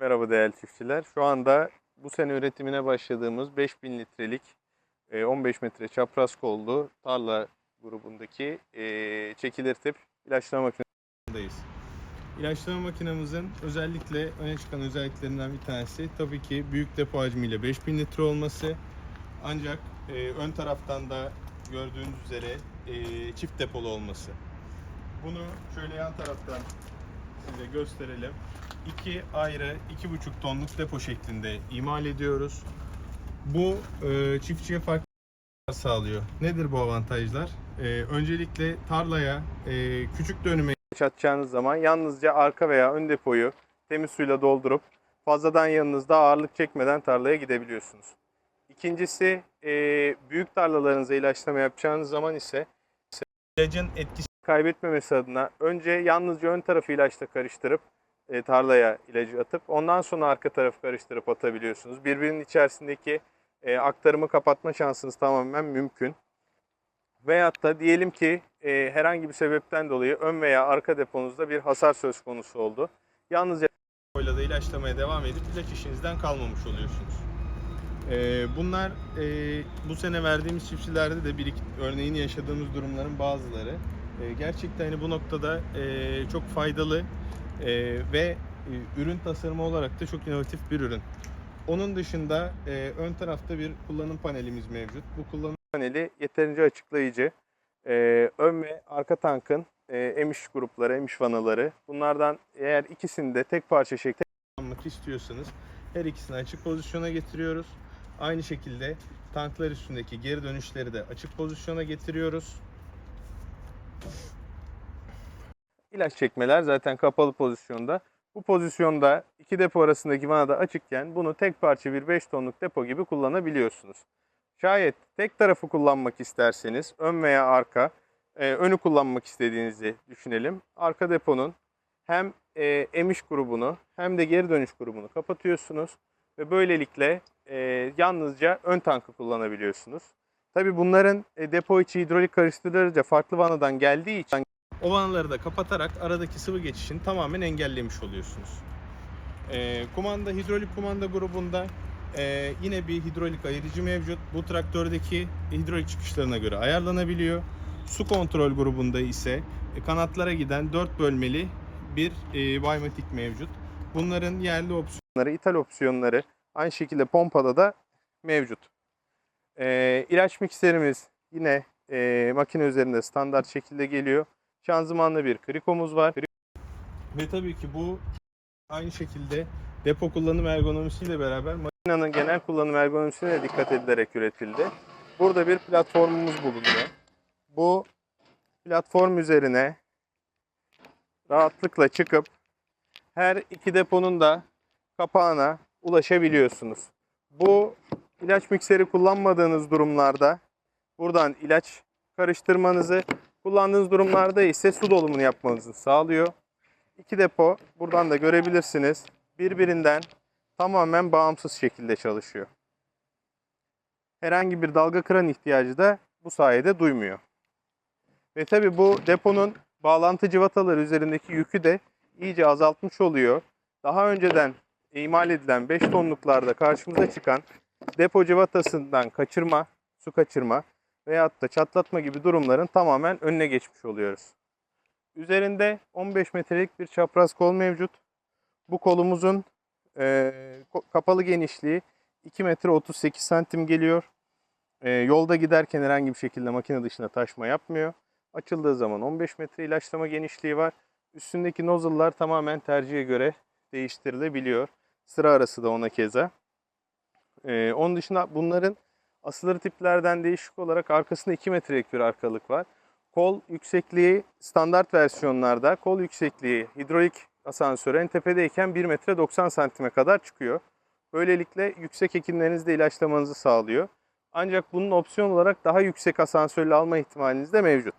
Merhaba değerli çiftçiler. Şu anda bu sene üretimine başladığımız 5000 litrelik e, 15 metre çapraz kollu tarla grubundaki e, çekilir tip ilaçlama makinesindeyiz. İlaçlama makinemizin özellikle öne çıkan özelliklerinden bir tanesi tabii ki büyük depo hacmiyle 5000 litre olması. Ancak e, ön taraftan da gördüğünüz üzere e, çift depolu olması. Bunu şöyle yan taraftan size gösterelim. İki ayrı 2,5 tonluk depo şeklinde imal ediyoruz. Bu e, çiftçiye farklı sağlıyor. Nedir bu avantajlar? E, öncelikle tarlaya e, küçük dönüme atacağınız zaman yalnızca arka veya ön depoyu temiz suyla doldurup fazladan yanınızda ağırlık çekmeden tarlaya gidebiliyorsunuz. İkincisi e, büyük tarlalarınıza ilaçlama yapacağınız zaman ise ilacın etkisi kaybetmemesi adına önce yalnızca ön tarafı ilaçla karıştırıp e, tarlaya ilacı atıp ondan sonra arka tarafı karıştırıp atabiliyorsunuz. Birbirinin içerisindeki e, aktarımı kapatma şansınız tamamen mümkün. Veyahut da diyelim ki e, herhangi bir sebepten dolayı ön veya arka deponuzda bir hasar söz konusu oldu. Yalnızca depoyla da ilaçlamaya devam edip ilaç işinizden kalmamış oluyorsunuz. E, bunlar e, bu sene verdiğimiz çiftçilerde de bir iki örneğini yaşadığımız durumların bazıları. E, gerçekten hani bu noktada e, çok faydalı e, ve ürün tasarımı olarak da çok inovatif bir ürün. Onun dışında ön tarafta bir kullanım panelimiz mevcut. Bu kullanım paneli yeterince açıklayıcı. Ön ve arka tankın emiş grupları, emiş vanaları. Bunlardan eğer ikisini de tek parça şeklinde kullanmak istiyorsanız her ikisini açık pozisyona getiriyoruz. Aynı şekilde tanklar üstündeki geri dönüşleri de açık pozisyona getiriyoruz. İlaç çekmeler zaten kapalı pozisyonda. Bu pozisyonda iki depo arasındaki vana da açıkken bunu tek parça bir 5 tonluk depo gibi kullanabiliyorsunuz. Şayet tek tarafı kullanmak isterseniz ön veya arka, e, önü kullanmak istediğinizi düşünelim. Arka deponun hem e, emiş grubunu hem de geri dönüş grubunu kapatıyorsunuz ve böylelikle e, yalnızca ön tankı kullanabiliyorsunuz. Tabi bunların e, depo içi hidrolik karıştırıcı farklı vanadan geldiği için o vanaları da kapatarak aradaki sıvı geçişini tamamen engellemiş oluyorsunuz. E, kumanda hidrolik kumanda grubunda e, yine bir hidrolik ayırıcı mevcut. Bu traktördeki hidrolik çıkışlarına göre ayarlanabiliyor. Su kontrol grubunda ise e, kanatlara giden 4 bölmeli bir e, Biomatic mevcut. Bunların yerli opsiyonları, ithal opsiyonları aynı şekilde pompada da mevcut. E, ilaç mikserimiz yine e, makine üzerinde standart şekilde geliyor. Şanzımanlı bir krikomuz var. Ve tabii ki bu aynı şekilde depo kullanım ergonomisiyle beraber makinenin genel kullanım ergonomisine dikkat edilerek üretildi. Burada bir platformumuz bulunuyor. Bu platform üzerine rahatlıkla çıkıp her iki deponun da kapağına ulaşabiliyorsunuz. Bu ilaç mikseri kullanmadığınız durumlarda buradan ilaç karıştırmanızı, kullandığınız durumlarda ise su dolumunu yapmanızı sağlıyor. İki depo buradan da görebilirsiniz. Birbirinden tamamen bağımsız şekilde çalışıyor. Herhangi bir dalga kıran ihtiyacı da bu sayede duymuyor. Ve tabi bu deponun bağlantı cıvataları üzerindeki yükü de iyice azaltmış oluyor. Daha önceden imal edilen 5 tonluklarda karşımıza çıkan depo cıvatasından kaçırma, su kaçırma veyahut da çatlatma gibi durumların tamamen önüne geçmiş oluyoruz. Üzerinde 15 metrelik bir çapraz kol mevcut. Bu kolumuzun e, kapalı genişliği 2 metre 38 santim geliyor. E, yolda giderken herhangi bir şekilde makine dışına taşma yapmıyor. Açıldığı zaman 15 metre ilaçlama genişliği var. Üstündeki nozzle'lar tamamen tercihe göre değiştirilebiliyor. Sıra arası da ona keza. E, onun dışında bunların asılır tiplerden değişik olarak arkasında 2 metrelik bir arkalık var. Kol yüksekliği standart versiyonlarda kol yüksekliği hidrolik asansör en tepedeyken 1 metre 90 santime kadar çıkıyor. Böylelikle yüksek ekinlerinizde ilaçlamanızı sağlıyor. Ancak bunun opsiyon olarak daha yüksek asansörle alma ihtimaliniz de mevcut.